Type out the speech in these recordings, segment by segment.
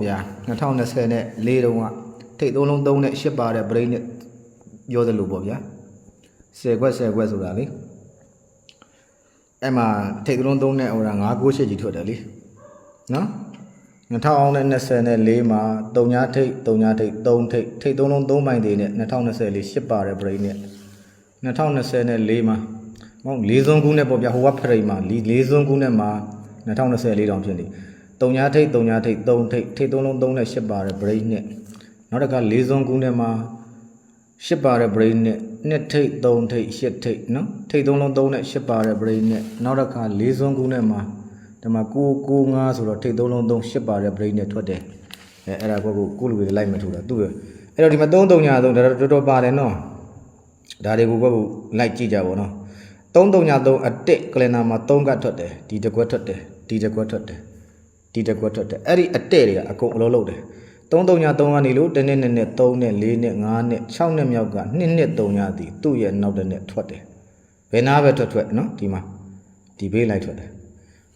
ပေါ့ဗျာ2020နဲ့၄တုန်းကထိတ်သုံးလုံးသုံးနဲ့ရှစ်ပါတဲ့ brain နဲ့ပြောသလိုပေါ့ဗျာ10ခွက်10ခွက်ဆိုတာလေအဲ့မှာထိတ်သုံးလုံးသုံးနဲ့ဟိုတာ9 9 8ကြီးထွက်တယ်လေနော်2024မှာတုံညာထိတ်တုံညာထိတ်3ထိတ်ထိတ်သုံးလုံး3ပိုင်းတွေနဲ့2020လေးရှစ်ပါတဲ့ brain နဲ့2024မှာမဟုတ်၄စွန်းကူးနဲ့ပေါ့ဗျာဟိုကဖရိတ်မှာ၄စွန်းကူးနဲ့မှာ2024တောင်ဖြစ်နေတုံ ညာထိတ်တုံညာထိတ်3ထိတ်ထိတ်သုံးလုံး3နဲ့ရှစ်ပါတဲ့ brain နဲ့နောက်တစ်ခါ၄စွန်းကူးနဲ့မှာရှစ်ပါတဲ့ brain နဲ့နှစ်ထိတ်3ထိတ်ရှစ်ထိတ်နော်ထိတ်သုံးလုံး3နဲ့ရှစ်ပါတဲ့ brain နဲ့နောက်တစ်ခါ၄စွန်းကူးနဲ့မှာဒီမှာ9 9 5ဆိုတော့ထိတ်သုံးလုံး3ရှစ်ပါတဲ့ brain နဲ့ထွက်တယ်အဲအဲ့ဒါကိုကိုကိုလူတွေလိုက်မထူတာသူ့ရအဲ့တော့ဒီမှာ3 3ညာ3ဒါတော်တော်ပါတယ်နော်ဒါတွေကိုဘက်ကိုလိုက်ကြည့်ကြပါတော့3393အတစ်ကလင်နာမှာ3ကထွက်တယ်ဒီတစ်ခွက်ထွက်တယ်ဒီတစ်ခွက်ထွက်တယ် ဒီတစ်ခွက်ထွက်တယ်အဲ့ဒီအတဲ့တွေကအကုန်အလုံးလုံးတယ်3393ကနေလို့တစ်နှစ်နှစ်နှစ်3နှစ်4နှစ်5နှစ်6နှစ်မြောက်က2နှစ်3ညသည်သူ့ရဲ့နောက်တစ်နှစ်ထွက်တယ်ဘယ်နာပဲထွက်ထွက်နော်ဒီမှာဒီဘေးလိုက်ထွက်တယ်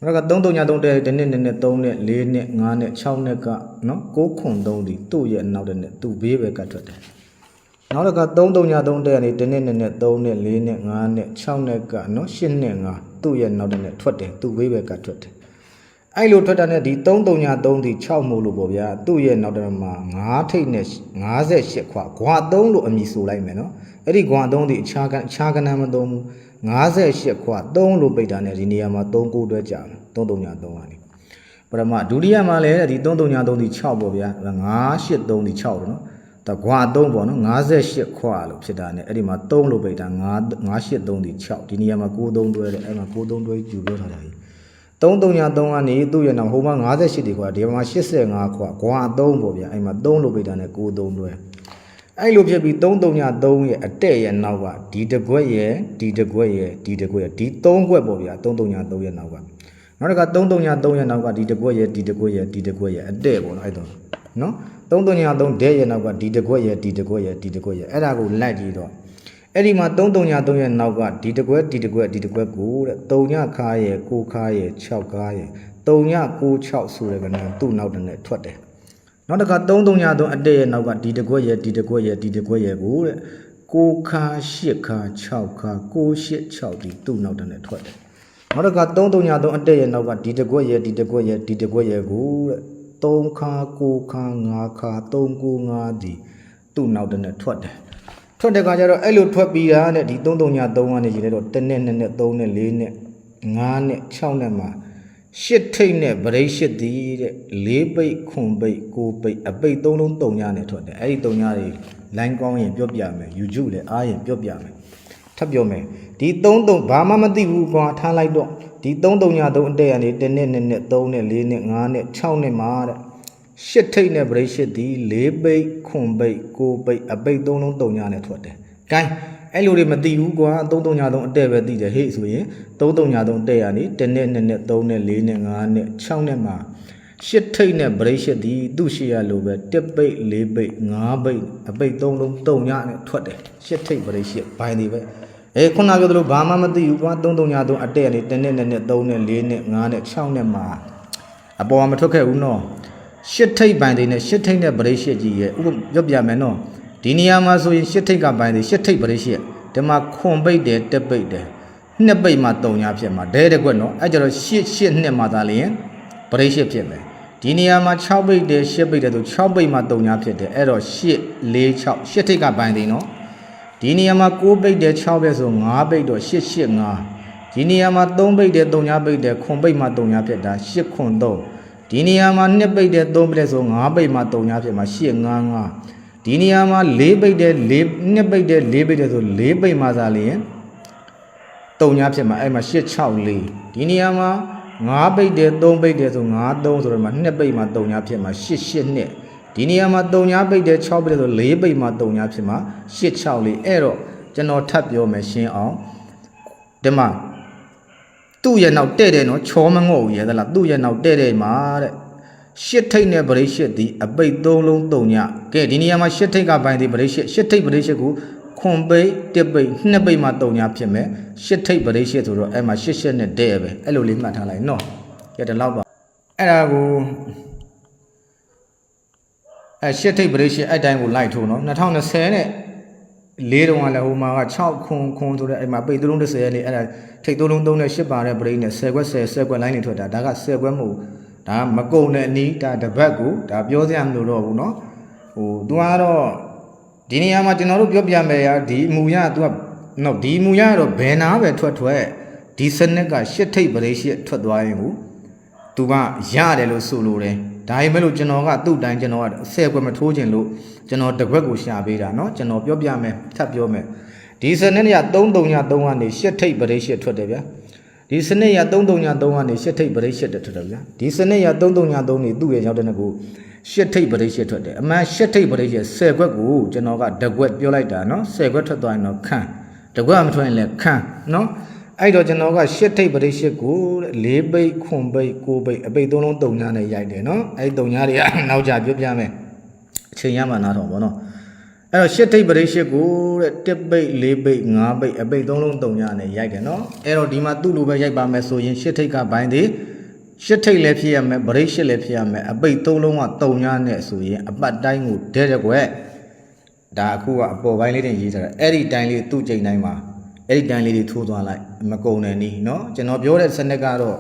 နောက်က3393တဲ့တစ်နှစ်နှစ်နှစ်3နှစ်4နှစ်5နှစ်6နှစ်ကနော်6ခွန်3သည်သူ့ရဲ့နောက်တစ်နှစ်သူ့ဘေးပဲကထွက်တယ်နောက်တစ်ခါ3393တဲ့ကနေတစ်နှစ်နှစ်နှစ်3နှစ်4နှစ်5နှစ်6နှစ်ကနော်8နှစ်5သူ့ရဲ့နောက်တစ်နှစ်ထွက်တယ်သူ့ဝေးဘက်ကထွက်တယ် အဲ့လိုထွက်တာနဲ့ဒီ3393ဒီ6မို့လို့ပေါ့ဗျာသူ့ရဲ့နောက်တစ်မှာ9ထိတ်နဲ့58ခွဂွာ3လို့အမည်ဆိုလိုက်မယ်နော်အဲ့ဒီဂွာ3ဒီအခြားကအခြားကဏ္ဍမသုံးဘူး58ခွ3လို့ပိတ်တာနဲ့ဒီနေရာမှာ3ကိုတွဲကြာတယ်3393ကနေပထမဒုတိယမှာလည်းဒီ3393ဒီ6ပေါ့ဗျာ983ဒီ6တော့နော်တကွာ3ပေါ့နော်58ခွာလို့ဖြစ်တာ ਨੇ အဲ့ဒီမှာ3လို့ပိတ်တာ9 983ဒီ6ဒီနေရာမှာ93တွဲတယ်အဲ့မှာ93တွဲယူပြောထားတာကြီး 333ကနေသူ့ရဲ့နောက်ဟိုမှာ58ဒီခွာဒီမှာ85ခွာကွာ3ပေါ့ဗျာအဲ့မှာ3လို့ပိတ်တာ ਨੇ 93တွဲအဲ့လိုဖြစ်ပြီး333ရဲ့အတဲ့ရဲ့နောက်ကဒီတကွက်ရဲ့ဒီတကွက်ရဲ့ဒီတကွက်ရဲ့ဒီ3ကွက်ပေါ့ဗျာ333ရဲ့နောက်ကနောက်တစ်ခါ333ရဲ့နောက်ကဒီတကွက်ရဲ့ဒီတကွက်ရဲ့ဒီတကွက်ရဲ့အတဲ့ပေါ့နော်အဲ့တော့နော်333ဒဲရဲ့နောက်ကဒီတကွက်ရဲ့ဒီတကွက်ရဲ့ဒီတကွက်ရဲ့အဲ့ဒါကိုလိုက်ကြည့်တော့ အဲ့ဒီမှာ333ရဲ့နောက်ကဒီတကွက်ဒီတကွက်ဒီတကွက်ကိုတဲ့3ညခါရဲ့6ခါရဲ့6ခါရဲ့3ည96ဆိုတဲ့ကဏ္ဍသူ့နောက်တနဲ့ထွက်တယ်နောက်တစ်ခါ333အတဲ့ရဲ့နောက်ကဒီတကွက်ရဲ့ဒီတကွက်ရဲ့ဒီတကွက်ရဲ့ကိုတဲ့6ခါ8ခါ6ခါ986ဒီသူ့နောက်တနဲ့ထွက်တယ်နောက်တစ်ခါ333အတဲ့ရဲ့နောက်ကဒီတကွက်ရဲ့ဒီတကွက်ရဲ့ဒီတကွက်ရဲ့ကိုတဲ့3ခါ9ခါ5ခါ395ဒီသူ့နောက်တနဲ့ထွက်တယ် ထွက်တဲ့ခါကျတော့အဲ့လိုထွက်ပြီးတာနဲ့ဒီ333ကနေရေလိုက်တော့1နဲ့2နဲ့3နဲ့4နဲ့5နဲ့6နဲ့မှာရှစ်ထိတ်နဲ့ဗရိတ်ရှစ်သည်တဲ့၄ပိတ်ခွန်ပိတ်ကိုပိတ်အပိတ်သုံးလုံးတုံညနဲ့ထွက်တယ်အဲ့ဒီတုံညတွေလိုင်းကောင်းရင်ပြောပြမယ် YouTube လည်းအားရင်ပြောပြမယ်ထပ်ပြောမယ်ဒီ33ဘာမှမသိဘူးကွာထားလိုက်တော့ဒီ33ည3အတက်ကနေ1နဲ့2နဲ့3နဲ့4နဲ့5နဲ့6နဲ့မှာတဲ့ ရှစ်ထိတ်နဲ့ဗရိတ်ရှစ်သည်၄ပိတ်ခွန်ပိတ်ကိုပိတ်အပိတ်သုံးလုံးတုံညနဲ့ထွက်တယ် gain အဲ့လိုတွေမသိဘူးကွာ33ည3အတက်ပဲသိတယ်ဟေ့ဆိုရင်33ည3တက်ရနေ1နဲ့2နဲ့3နဲ့4နဲ့5နဲ့6နဲ့မှာရှစ်ထိတ်နဲ့ဗရိတ်ရှစ်ဒီသူ့ရှိရလိုပဲတစ်ပိတ်၄ပိတ်၅ပိတ်အပိတ်၃လုံးတုံညနဲ့ထွက်တယ်ရှစ်ထိတ်ဗရိတ်ရှစ်ဘိုင်းဒီပဲအဲခုနပြောသလိုဘာမှမသိဘူးကွာ33ည3အတက်ရနေ1နဲ့2နဲ့3နဲ့4နဲ့5နဲ့6နဲ့မှာအပေါ်ကမထွက်ခဲ့ဘူးနော် ရှစ်ထိတ်ဘိုင်းဒီနဲ့ရှစ်ထိတ်နဲ့ဗရိတ်ရှစ်ကြီးရဲ့ဥပပြောပြမယ်နော်ဒီနေရာမှာဆိုရင်ရှစ်ထိတ်ကဘိုင်းဒီရှစ်ထိတ်ဗရိတ်ရှစ်ဒီမှာခွန်ပိတ်တယ်တက်ပိတ်တယ်နှစ်ပိတ်မှ3ညဖြစ်မှာဒဲတဲ့ကွက်နော်အဲကြတော့ရှစ်ရှစ်နှစ်မှသာလျင်ဗရိတ်ရှစ်ဖြစ်မယ်ဒီနေရာမှာ6ပိတ်တယ်10ပိတ်တယ်ဆို6ပိတ်မှ3ညဖြစ်တယ်အဲ့တော့8 4 6ရှစ်ထိတ်ကဘိုင်းဒီနော်ဒီနေရာမှာ9ပိတ်တယ်6ပိတ်ဆို9ပိတ်တော့8 8 5ဒီနေရာမှာ3ပိတ်တယ်3ညပိတ်တယ်ခွန်ပိတ်မှ3ညဖြစ်တာ8ခွန်3 ဒီနေရာမှာ2ပိတ်တယ်3ပိတ်တယ်ဆို9ပိတ်မှ3ညဖြစ်မှာ8 5 5ဒီနေရာမှာ၄ပိတ်တယ်၄နှစ်ပိတ်တယ်၄ပိတ်တယ်ဆို၄ပိတ်မှသာလျင်တုံညာဖြစ်မှာအဲ့မှာ864ဒီနေရာမှာ5ပိတ်တယ်3ပိတ်တယ်ဆို5 3ဆိုတော့မှာ2ပိတ်မှတုံညာဖြစ်မှာ88နှစ်ဒီနေရာမှာတုံညာပိတ်တယ်6ပိတ်တယ်ဆို4ပိတ်မှတုံညာဖြစ်မှာ864အဲ့တော့ကျွန်တော်ထပ်ပြောမယ်ရှင်းအောင်ဒီမှာ သူ့ရဲ့နောက်တဲ့တယ်နော်ချောမငုတ်ရဲသလားသူ့ရဲ့နောက်တဲ့တယ်မှာတဲ့ရှစ်ထိတ်နဲ့ဗရိတ်ရှစ်ဒီအပိတ်သုံးလုံးတုံညကဲဒီနေရာမှာရှစ်ထိတ်ကဘိုင်းဒီဗရိတ်ရှစ်ရှစ်ထိတ်ဗရိတ်ရှစ်ကိုခွန်ပိတ်တစ်ပိတ်နှစ်ပိတ်မှတုံညဖြစ်မယ်ရှစ်ထိတ်ဗရိတ်ရှစ်ဆိုတော့အဲ့မှာရှစ်ရှစ်နဲ့တဲ့ပဲအဲ့လိုလေးမှတ်ထားလိုက်နော်ကဲဒီလောက်ပါအဲ့ဒါကိုအဲရှစ်ထိပ်ပရိရှစ်အဲ့တိုင်းကိုလိုက်ထိုးနော်2020နဲ့ လေးတုံးကလည်းဟိုမှာက6ခွန်ခွန်ဆိုတဲ့အဲ့မှာပိတ်သုံး30လေးအဲ့ဒါထိပ်သုံးလုံးသုံးနဲ့8ပါတဲ့ပရိနဲ့10ခွက်10 10ခွက်လိုင်းနေထွက်တာဒါက10ခွက်မဟုတ်ဒါမကုံတဲ့အနီးဒါတစ်ပတ်ကိုဒါပြောစရာမလိုတော့ဘူးနော်ဟို तू ကတော့ဒီနေရာမှာကျွန်တော်တို့ပြောပြမယ်ရာဒီအမူအရ तू ကနော်ဒီအမူအရကတော့ဘယ်နာပဲထွက်ထွက်ဒီစနစ်ကရှစ်ထိပ်ပရိရှစ်ထွက်သွားရင်ဟို သူကရတယ်လို့ဆိုလိုတယ်ဒါပေမဲ့လို့ကျွန်တော်ကသူ့တိုင်းကျွန်တော်ကဆယ်ခွက်မထိုးခြင်းလို့ကျွန်တော်တစ်ခွက်ကိုရှာပေးတာเนาะကျွန်တော်ပြောပြမယ်ထပ်ပြောမယ်ဒီစနစ်ရ33ည3ကနေ8ထိပ်ပရိရှစ်ထွက်တယ်ဗျာဒီစနစ်ရ33ည3ကနေ8ထိပ်ပရိရှစ်ထွက်တယ်ဗျာဒီစနစ်ရ33ည3နေသူ့ရဲ့ရောက်တဲ့နှစ်ကို8ထိပ်ပရိရှစ်ထွက်တယ်အမှန်8ထိပ်ပရိရှစ်10ခွက်ကိုကျွန်တော်ကတစ်ခွက်ပြောလိုက်တာเนาะ10ခွက်ထွက်သွားရင်တော့ခန့်တစ်ခွက်မထွက်ရင်လည်းခန့်เนาะ အဲ့တော့ကျွန်တော်ကရှစ်ထိပ်ပရိရှစ်ကို၄ပိတ်ခွန်ပိတ်ကိုပိတ်အပိတ်သုံးလုံးတုံညာနဲ့ရိုက်တယ်နော်အဲ့ဒီတုံညာတွေကနောက်ကြပြောပြမယ်အချိန်ရမှနားထောင်ပါနော်အဲ့တော့ရှစ်ထိပ်ပရိရှစ်ကိုတဲ့တစ်ပိတ်၄ပိတ်၅ပိတ်အပိတ်သုံးလုံးတုံညာနဲ့ရိုက်တယ်နော်အဲ့တော့ဒီမှာသူ့လိုပဲရိုက်ပါမယ်ဆိုရင်ရှစ်ထိပ်ကဘိုင်းသေးရှစ်ထိပ်လည်းဖြစ်ရမယ်ပရိရှစ်လည်းဖြစ်ရမယ်အပိတ်သုံးလုံးကတုံညာနဲ့ဆိုရင်အပတ်တိုင်းကိုဒဲတဲ့ကွယ်ဒါအခုကအပေါ်ပိုင်းလေးတင်ရေးထားတာအဲ့ဒီတိုင်းလေးသူ့ချိန်တိုင်းမှာ အဲ့ဒီတိုင်းလေးတွေထိုးသွားလိုက်မကုန်တယ်နီးเนาะကျွန်တော်ပြောတဲ့စနစ်ကတော့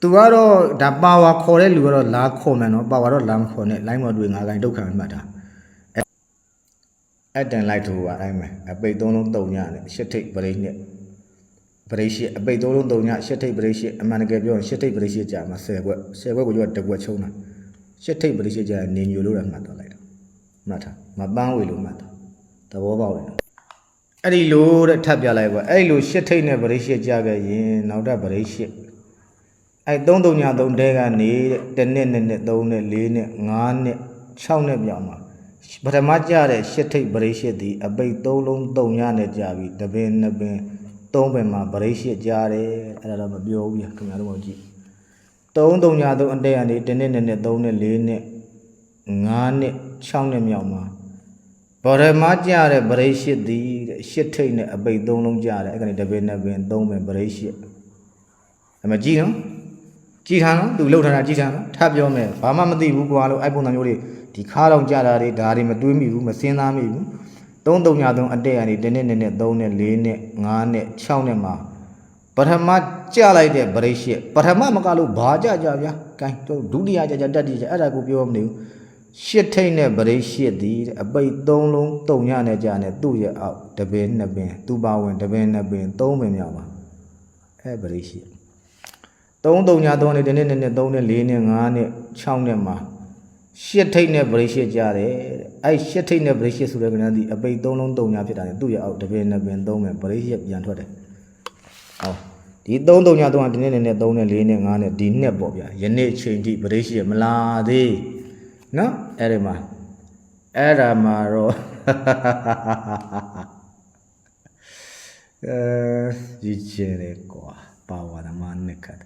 သူကတော့ဒါပါဝါခေါ်တဲ့လူကတော့လာခေါ်မယ်เนาะပါဝါတော့လာမခေါ်နဲ့လိုင်းမော်တွေငါးကိုင်းဒုက္ခမှတ်တာအဲ့တန်လိုက်ထိုးပါအဲ့မယ်အပိတ်သုံးလုံးတုံညနဲ့ရှစ်ထိပ်ပရိနဲ့ပရိရှိအပိတ်သုံးလုံးတုံညရှစ်ထိပ်ပရိရှိအမှန်တကယ်ပြောရင်ရှစ်ထိပ်ပရိရှိကြာမှာ10ခွက်10ခွက်ကိုကျော်တစ်ခွက်ချုံတာရှစ်ထိပ်ပရိရှိကြာနေညိုလို့ရမှတ်တော့လိုက်တာမှတ်ထားမပန်းဝေလို့မှတ်တာသဘောပေါက်တယ် အဲ့ဒီလိုတဲ့ထပ်ပြလိုက်ပါအဲ့ဒီလိုရှစ်ထိတ်နဲ့ဗရိရှစ်ကြခဲ့ရင်နောက်တော့ဗရိရှစ်အဲ့3 3ည3တဲကနေတဲ့တစ်နှစ်နှစ်နှစ်3နှစ်4နှစ်5နှစ်6နှစ်ပြောင်းမှာပထမကြတဲ့ရှစ်ထိတ်ဗရိရှစ်ဒီအပိတ်3လုံး3ညနဲ့ကြာပြီတပင်နှစ်ပင်3ပင်မှာဗရိရှစ်ကြားတယ်အဲ့ဒါတော့မပြောဘူးခင်ဗျားတို့မကြည့်3 3ည3အတဲကနေတစ်နှစ်နှစ်နှစ်3နှစ်4နှစ်5နှစ်6နှစ်မြောက်မှာ ဗရမကြတဲ့ဗရိတ်ရှိသည်တဲ့ရှစ်ထိတ်နဲ့အပိတ်သုံးလုံးကြတယ်အဲ့ကနေတပင်းနဲ့ပင်သုံးပင်ဗရိတ်ရှိအမကြည့်နော်ကြည့်ထားနော်သူလှုပ်ထားတာကြည့်ထားနော်ထပ်ပြောမယ်ဘာမှမသိဘူးကွာလို့အဲ့ပုံစံမျိုးတွေဒီခါတော့ကြတာတွေဒါတွေမတွေးမိဘူးမစင်းသားမိဘူးသုံးသုံးညသုံးအတက်ကနေတစ်နှစ်နှစ်နှစ်သုံးနှစ်လေးနှစ်ငါးနှစ်၆နှစ်မှာပထမကြလိုက်တဲ့ဗရိတ်ရှိပထမမကလို့ဘာကြကြဗျာကဲဒုတိယကြကြတက်တိကြအဲ့ဒါကိုပြောမနေဘူး ရှစ်ထိတ်နဲ့ဗရိတ်ရှစ်သည်တဲ့အပိတ်သုံးလုံးတုံညနဲ့ကြာနဲ့သူ့ရဲ့အောက်တပင်နှစ်ပင်သူ့ပါဝင်တပင်နှစ်ပင်သုံးပင်မြောက်ပါအဲဗရိတ်ရှစ်သုံးတုံညသုံးနဲ့ဒီနေ့နဲ့သုံးနဲ့လေးနဲ့ငါးနဲ့6နဲ့မှာရှစ်ထိတ်နဲ့ဗရိတ်ရှစ်ကြာတယ်တဲ့အဲရှစ်ထိတ်နဲ့ဗရိတ်ရှစ်ဆိုတဲ့ကဏ္ဍဒီအပိတ်သုံးလုံးတုံညဖြစ်တာနဲ့သူ့ရဲ့အောက်တပင်နှစ်ပင်သုံးပင်ဗရိတ်ရှစ်ပြန်ထွက်တယ်ဟောဒီ3 3ည3ကဒီနေ့နဲ့3နဲ့4နဲ့5နဲ့ဒီနှစ်ပေါ့ဗျာယနေ့ချိန်ထိဗရိတ်ရှစ်မလာသေး နော်အဲ့ဒီမှာအဲ့ဒါမှာတော့အဲကြီးကျယ်တယ်ကွာပါဝါဒမနှစ်ခတ်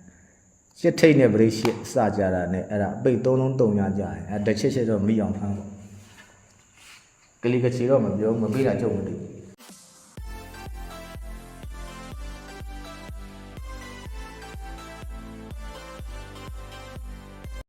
ရှစ်ထိတ်နဲ့ဗရိတ်ရှစ်စကြတာနဲ့အဲ့ဒါအပိတ်သုံးလုံးတုံရကြတယ်အဲ့တစ်ချက်ချက်တော့မိအောင်ဖမ်းပေါ့ကလေးကချီတော့မပြောမပေးတာကြုံမသိဘူး